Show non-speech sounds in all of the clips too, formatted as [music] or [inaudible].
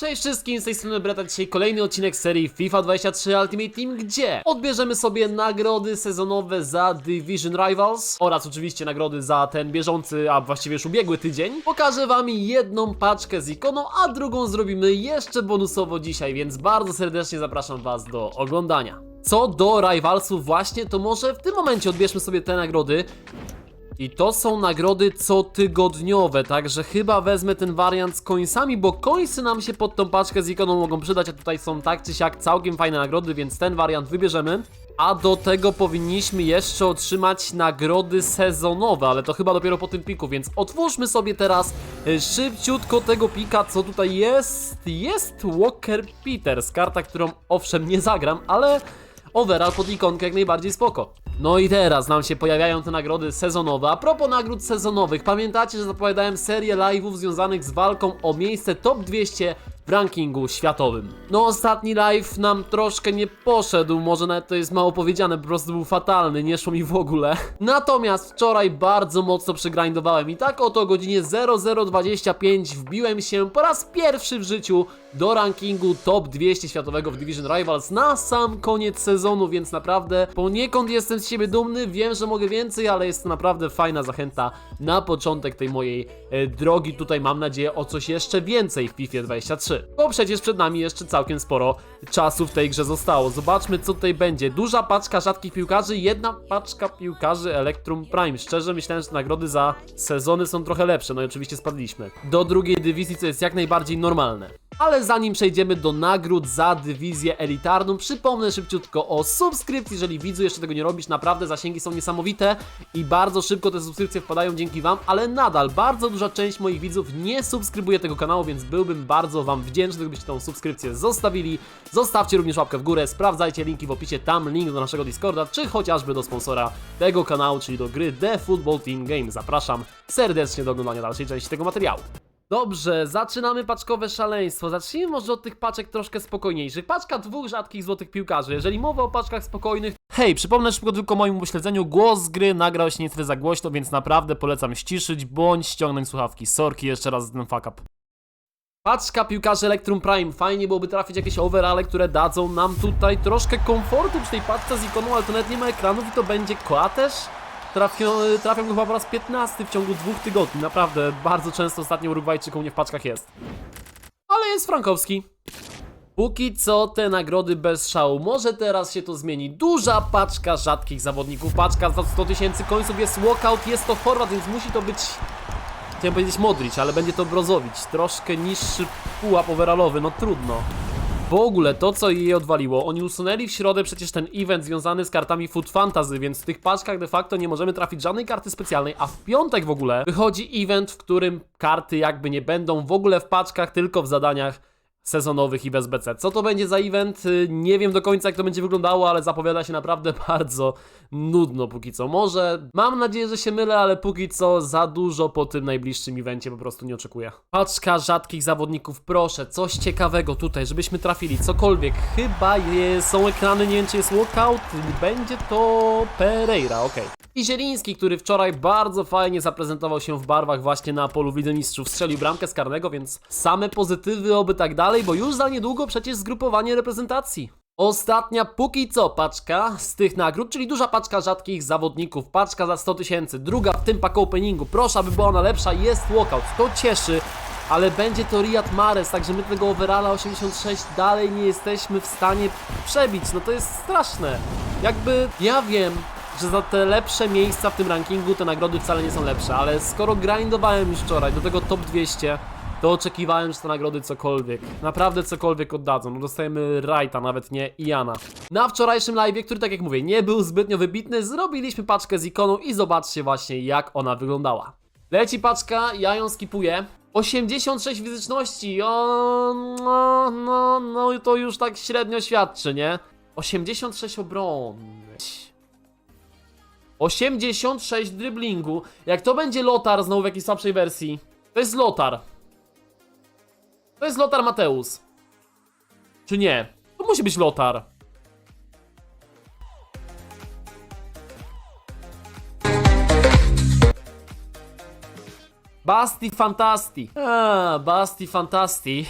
Cześć wszystkim, z tej strony Breta, dzisiaj kolejny odcinek serii FIFA 23 Ultimate Team, gdzie odbierzemy sobie nagrody sezonowe za Division Rivals oraz oczywiście nagrody za ten bieżący, a właściwie już ubiegły tydzień. Pokażę wam jedną paczkę z ikoną, a drugą zrobimy jeszcze bonusowo dzisiaj, więc bardzo serdecznie zapraszam was do oglądania. Co do Rivalsów właśnie, to może w tym momencie odbierzmy sobie te nagrody. I to są nagrody cotygodniowe, także chyba wezmę ten wariant z końcami, bo końcy nam się pod tą paczkę z ikoną mogą przydać, a tutaj są tak czy siak całkiem fajne nagrody, więc ten wariant wybierzemy. A do tego powinniśmy jeszcze otrzymać nagrody sezonowe, ale to chyba dopiero po tym piku, więc otwórzmy sobie teraz e, szybciutko tego pika, co tutaj jest. Jest Walker Peters, karta, którą owszem nie zagram, ale overall pod ikonkę jak najbardziej spoko. No i teraz nam się pojawiają te nagrody sezonowe. A propos nagród sezonowych, pamiętacie, że zapowiadałem serię live'ów związanych z walką o miejsce top 200 w rankingu światowym. No ostatni live nam troszkę nie poszedł, może nawet to jest mało powiedziane, po prostu był fatalny, nie szło mi w ogóle. [laughs] Natomiast wczoraj bardzo mocno przegrindowałem i tak oto o godzinie 0025 wbiłem się po raz pierwszy w życiu do rankingu top 200 światowego w Division Rivals na sam koniec sezonu, więc naprawdę poniekąd jestem z siebie dumny, wiem, że mogę więcej, ale jest to naprawdę fajna zachęta na początek tej mojej e, drogi. Tutaj mam nadzieję o coś jeszcze więcej w FIFA 23, bo przecież przed nami jeszcze całkiem sporo czasu w tej grze zostało. Zobaczmy co tutaj będzie. Duża paczka rzadkich piłkarzy, jedna paczka piłkarzy Electrum Prime. Szczerze myślałem, że nagrody za sezony są trochę lepsze, no i oczywiście spadliśmy do drugiej dywizji, co jest jak najbardziej normalne. Ale zanim przejdziemy do nagród za dywizję elitarną, przypomnę szybciutko o subskrypcji. Jeżeli widzu jeszcze tego nie robisz, naprawdę zasięgi są niesamowite i bardzo szybko te subskrypcje wpadają dzięki Wam, ale nadal bardzo duża część moich widzów nie subskrybuje tego kanału, więc byłbym bardzo Wam wdzięczny, gdybyście tą subskrypcję zostawili. Zostawcie również łapkę w górę, sprawdzajcie linki w opisie, tam link do naszego Discorda, czy chociażby do sponsora tego kanału, czyli do gry The Football Team Game. Zapraszam serdecznie do oglądania dalszej części tego materiału. Dobrze, zaczynamy paczkowe szaleństwo. Zacznijmy może od tych paczek troszkę spokojniejszych. Paczka dwóch rzadkich złotych piłkarzy. Jeżeli mowa o paczkach spokojnych. Hej, przypomnę szybko tylko moim upośledzeniu. Głos z gry nagrał się niestety za głośno, więc naprawdę polecam ściszyć bądź ściągnąć słuchawki. Sorki jeszcze raz za ten fuck up. Paczka piłkarzy Electrum Prime. Fajnie byłoby trafić jakieś overale, które dadzą nam tutaj troszkę komfortu przy tej paczce z ikoną, ale to nawet nie ma ekranów i to będzie Koatesz. Trafią, trafiam go chyba po raz 15 w ciągu dwóch tygodni. Naprawdę, bardzo często ostatnio Urugwajczyk u mnie w paczkach jest. Ale jest Frankowski. Póki co te nagrody bez szału. Może teraz się to zmieni. Duża paczka rzadkich zawodników. Paczka za 100 tysięcy końców jest walkout, jest to forward, więc musi to być... Chciałem powiedzieć Modric, ale będzie to Brozowicz. Troszkę niższy pułap overallowy, no trudno. W ogóle to, co jej odwaliło, oni usunęli w środę przecież ten event związany z kartami Food Fantasy, więc w tych paczkach de facto nie możemy trafić żadnej karty specjalnej, a w piątek w ogóle wychodzi event, w którym karty jakby nie będą w ogóle w paczkach, tylko w zadaniach sezonowych i bez BC. Co to będzie za event? Y, Nie wiem do końca jak to będzie wyglądało, ale zapowiada się naprawdę [laughs] bardzo nudno póki co. Może mam nadzieję, że się mylę, ale póki co za dużo po tym najbliższym evencie po prostu nie oczekuję. Paczka rzadkich zawodników, proszę, coś ciekawego tutaj, żebyśmy trafili, cokolwiek. Chyba je, są ekrany, nie wiem czy jest walkout, będzie to Pereira, okej. I Zieliński, który wczoraj bardzo fajnie zaprezentował się w barwach właśnie na polu w Lidze Mistrzów. Strzelił bramkę z karnego, więc same pozytywy, oby tak dalej, bo już za niedługo przecież zgrupowanie reprezentacji. Ostatnia póki co paczka z tych nagród, czyli duża paczka rzadkich zawodników, paczka za 100 tysięcy, druga w tym pack openingu, proszę aby była ona lepsza, jest walkout, to cieszy, ale będzie to Riyad Mahrez, także my tego overalla 86 dalej nie jesteśmy w stanie przebić, no to jest straszne. Jakby, ja wiem, że za te lepsze miejsca w tym rankingu te nagrody wcale nie są lepsze, ale skoro grindowałem już wczoraj do tego top 200, to oczekiwałem, że te nagrody cokolwiek, naprawdę cokolwiek oddadzą. No dostajemy Wrighta, nawet nie Iana. Na wczorajszym live, który tak jak mówię, nie był zbytnio wybitny, zrobiliśmy paczkę z ikoną i zobaczcie właśnie jak ona wyglądała. Leci paczka, ja ją skipuję. 86 fizyczności, o, no, no, no to już tak średnio świadczy, nie? 86 obrony. 86 driblingu. Jak to będzie Lotar znowu w jakiejś słabszej wersji? To jest Lotar. To jest Lotar Mateus. Czy nie? To musi być Lotar. Basti Fantasti. A, Basti Fantasti.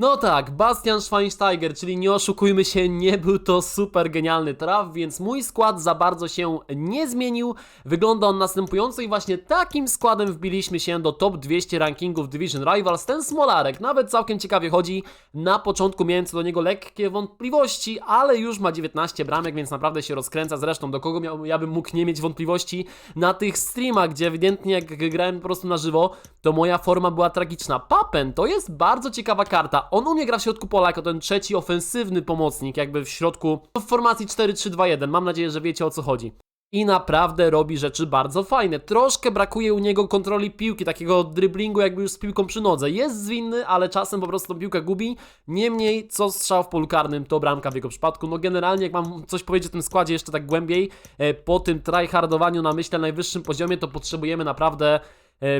No tak, Bastian Schweinsteiger, czyli nie oszukujmy się, nie był to super genialny traf, więc mój skład za bardzo się nie zmienił. Wygląda on następująco i właśnie takim składem wbiliśmy się do top 200 rankingów Division Rivals. Ten Smolarek nawet całkiem ciekawie chodzi. Na początku miałem co do niego lekkie wątpliwości, ale już ma 19 bramek, więc naprawdę się rozkręca. Zresztą do kogo miał, ja bym mógł nie mieć wątpliwości na tych streamach, gdzie ewidentnie jak grałem po prostu na żywo, to moja forma była tragiczna. Papen to jest bardzo ciekawa karta. On umie grać w środku pola jako ten trzeci ofensywny pomocnik, jakby w środku w formacji 4-3-2-1. Mam nadzieję, że wiecie o co chodzi. I naprawdę robi rzeczy bardzo fajne. Troszkę brakuje u niego kontroli piłki, takiego driblingu jakby już z piłką przy nodze. Jest zwinny, ale czasem po prostu piłkę gubi. Niemniej, co strzał w polu karnym, to bramka w jego przypadku. No generalnie, jak mam coś powiedzieć o tym składzie jeszcze tak głębiej, e, po tym tryhardowaniu na myślę najwyższym poziomie, to potrzebujemy naprawdę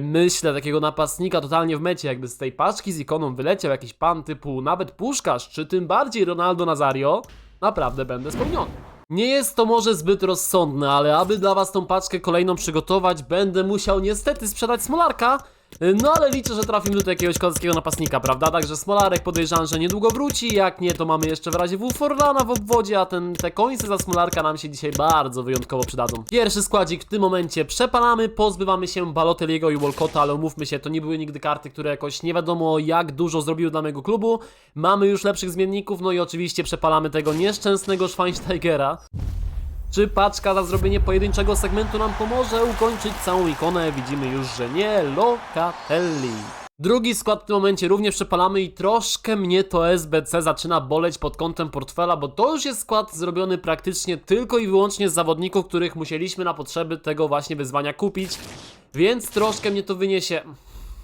myślę, takiego napastnika totalnie w mecie, jakby z tej paczki z ikoną wyleciał jakiś pan typu nawet Puszkarz, czy tym bardziej Ronaldo Nazario, naprawdę będę spełniony. Nie jest to może zbyt rozsądne, ale aby dla was tą paczkę kolejną przygotować, będę musiał niestety sprzedać Smolarka, no ale liczę, że trafimy do jakiegoś kozackiego napastnika, prawda? Także Smolarek podejrzewam, że niedługo wróci, jak nie, to mamy jeszcze w razie W Forlana w obwodzie, a ten, te końce za Smolarka nam się dzisiaj bardzo wyjątkowo przydadzą. Pierwszy składzik w tym momencie przepalamy, pozbywamy się Balotelliego i Walcotta, ale umówmy się, to nie były nigdy karty, które jakoś nie wiadomo jak dużo zrobiły dla mojego klubu. Mamy już lepszych zmienników, no i oczywiście przepalamy tego nieszczęsnego Schweinsteigera. Czy paczka za zrobienie pojedynczego segmentu nam pomoże ukończyć całą ikonę? Widzimy już, że nie. Locatelli. Drugi skład w tym momencie również przepalamy i troszkę mnie to SBC zaczyna boleć pod kątem portfela, bo to już jest skład zrobiony praktycznie tylko i wyłącznie z zawodników, których musieliśmy na potrzeby tego właśnie wyzwania kupić, więc troszkę mnie to wyniesie.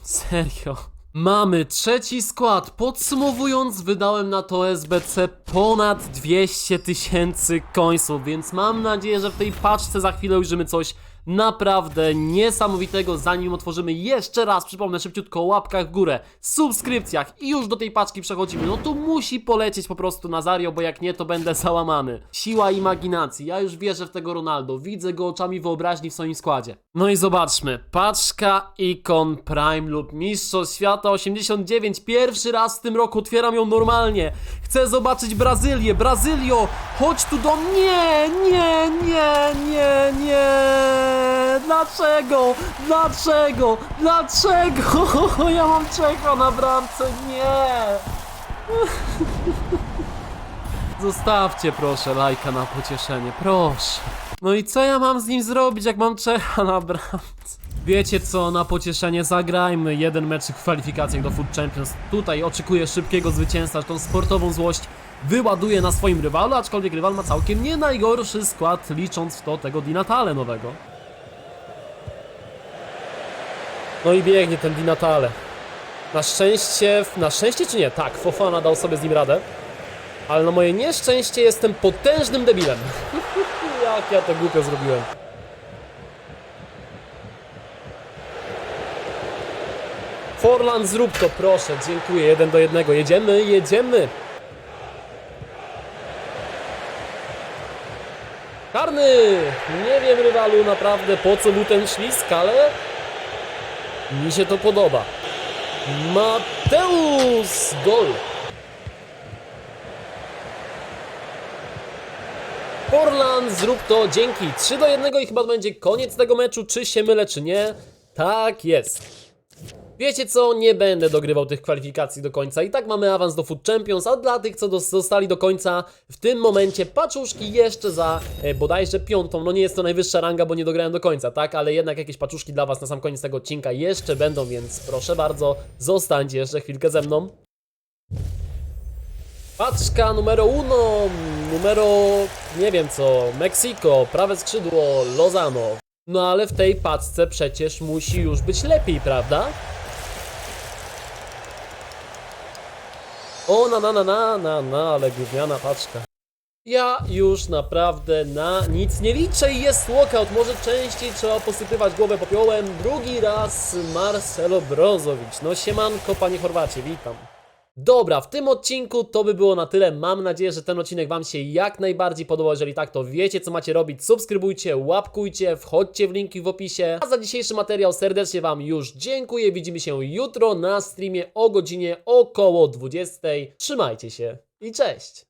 Serio. Mamy trzeci skład. Podsumowując, wydałem na to SBC ponad 200 tysięcy końców, więc mam nadzieję, że w tej paczce za chwilę ujrzymy coś naprawdę niesamowitego. Zanim otworzymy jeszcze raz, przypomnę szybciutko o łapkach w górę, subskrypcjach i już do tej paczki przechodzimy. No to musi polecieć po prostu Nazario, bo jak nie, to będę załamany. Siła imaginacji. Ja już wierzę w tego Ronaldo. Widzę go oczami wyobraźni w swoim składzie. No i zobaczmy. Paczka ikon Prime lub Mistrzostw Świata 89. Pierwszy raz w tym roku otwieram ją normalnie. Chcę zobaczyć Brazylię. Brazylio, chodź tu do mnie. Nie, nie, nie, nie. Dlaczego? Dlaczego? Dlaczego? [laughs] Ja mam czeka na bramce. Nie. [laughs] Zostawcie proszę lajka na pocieszenie, proszę. No i co ja mam z nim zrobić, jak mam Czecha na bramce? Wiecie co, na pocieszenie zagrajmy jeden mecz w kwalifikacjach do Food Champions. Tutaj oczekuję szybkiego zwycięstwa, tą sportową złość wyładuje na swoim rywalu, aczkolwiek rywal ma całkiem nie najgorszy skład, licząc w to tego Dinatale nowego. No i biegnie ten Dinatale. Na szczęście, na szczęście czy nie? Tak, Fofana dał sobie z nim radę. Ale na moje nieszczęście jestem potężnym debilem. [laughs] Jak ja to głupio zrobiłem. Forlan, zrób to, proszę, dziękuję. Jeden do jednego. Jedziemy, jedziemy. Karny! Nie wiem, rywalu, naprawdę po co był ten ślisk, ale mi się to podoba. Mateusz! Gol! Portland, zrób to, dzięki. 3 do 1 i chyba to będzie koniec tego meczu, czy się mylę, czy nie. Tak jest. Wiecie co, nie będę dogrywał tych kwalifikacji do końca. I tak mamy awans do Food Champions, a dla tych, co zostali do końca, w tym momencie paczuszki jeszcze za e, bodajże piątą. No nie jest to najwyższa ranga, bo nie dograłem do końca, tak? Ale jednak jakieś paczuszki dla Was na sam koniec tego odcinka jeszcze będą, więc proszę bardzo, zostańcie jeszcze chwilkę ze mną. Paczka numero uno, numero nie wiem co, Meksiko, prawe skrzydło, Lozano. No ale w tej paczce przecież musi już być lepiej, prawda? O, na na na na na na, ale gówniana paczka. Ja już naprawdę na nic nie liczę i jest walkout. Może częściej trzeba posypywać głowę popiołem. Drugi raz Marcelo Brozowicz. No siemanko, panie Chorwacie, witam. Dobra, w tym odcinku to by było na tyle. Mam nadzieję, że ten odcinek Wam się jak najbardziej podobał. Jeżeli tak, to wiecie co macie robić. Subskrybujcie, łapkujcie, wchodźcie w linki w opisie. A za dzisiejszy materiał serdecznie Wam już dziękuję. Widzimy się jutro na streamie o godzinie około 20. Trzymajcie się i cześć!